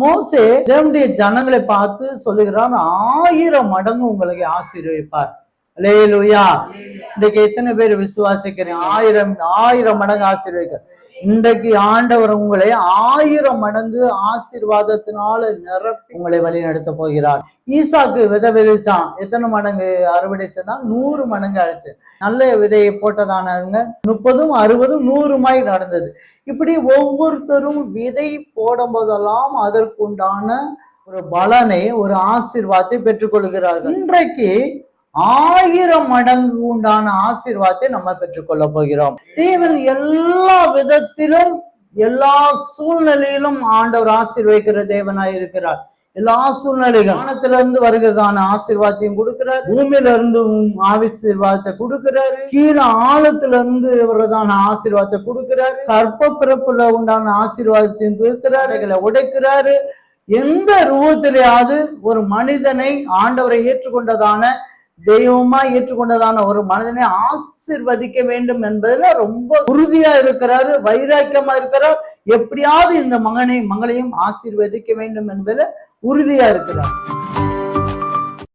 மோசே தேவனுடைய ஜனங்களை பார்த்து சொல்லுகிறான் ஆயிரம் மடங்கு உங்களுக்கு ஆசீர்வதிப்பார். லேலுயா இன்றைக்கு எத்தனை பேர் விசுவாசிக்கிறீங்க? ஆயிரம் ஆயிரம் மடங்கு ஆசீர்வதிக்க. இன்றைக்கு ஆண்டவர் உங்களை ஆயிரம் மடங்கு ஆசீர்வாதத்தினால நிரப்பி உங்களை வழிநடத்த போகிறார். ஈசாக்கு விதை விதைச்சான். எத்தனை மடங்கு அறுவடை செய்தான்? நூறு மடங்கு அழிச்சு. நல்ல விதையை போட்டதானவங்க முப்பதும் அறுபதும் நூறுமாய் நடந்தது. இப்படி ஒவ்வொருத்தரும் விதை போடும் போதெல்லாம் அதற்குண்டான ஒரு பலனை ஒரு ஆசீர்வாதத்தை பெற்றுக்கொள்கிறார்கள். இன்றைக்கு ஆயிரம் மடங்கு உண்டான ஆசீர்வாதத்தை நம்ம பெற்றுக்கொள்ள போகிறோம். தேவன் எல்லா விதத்திலும் எல்லா சூழ்நிலையிலும் ஆண்டவர் ஆசீர்வதிக்கிற தேவனாய் இருக்கிறார். எல்லா சூழ்நிலைகள் வானத்திலிருந்து வருகிறதான ஆசீர்வாதத்தையும் கொடுக்கிறார். பூமியில இருந்து ஆசீர்வாதத்தை கொடுக்கிறாரு. கீழே ஆழத்துல இருந்து வர்றதான ஆசீர்வாதத்தை கொடுக்கிறாரு. கற்ப பிறப்புல உண்டான ஆசீர்வாதத்தையும் தீர்க்கிறாரு. உடைக்கிறாரு. எந்த ரூபத்திலேயாவது ஒரு மனிதனை ஆண்டவரை ஏற்றுக்கொண்டதான தெய்வமா ஏற்றுக்கொண்டதான ஒரு மனிதனை ஆசிர்வதிக்க வேண்டும் என்பதுல ரொம்ப உறுதியா இருக்கிறாரு வைராக்கியமா இருக்கிறார். எப்படியாவது இந்த மகனை மகளையும் ஆசிர்வதிக்க வேண்டும் என்பதுல உறுதியா இருக்கிறார்.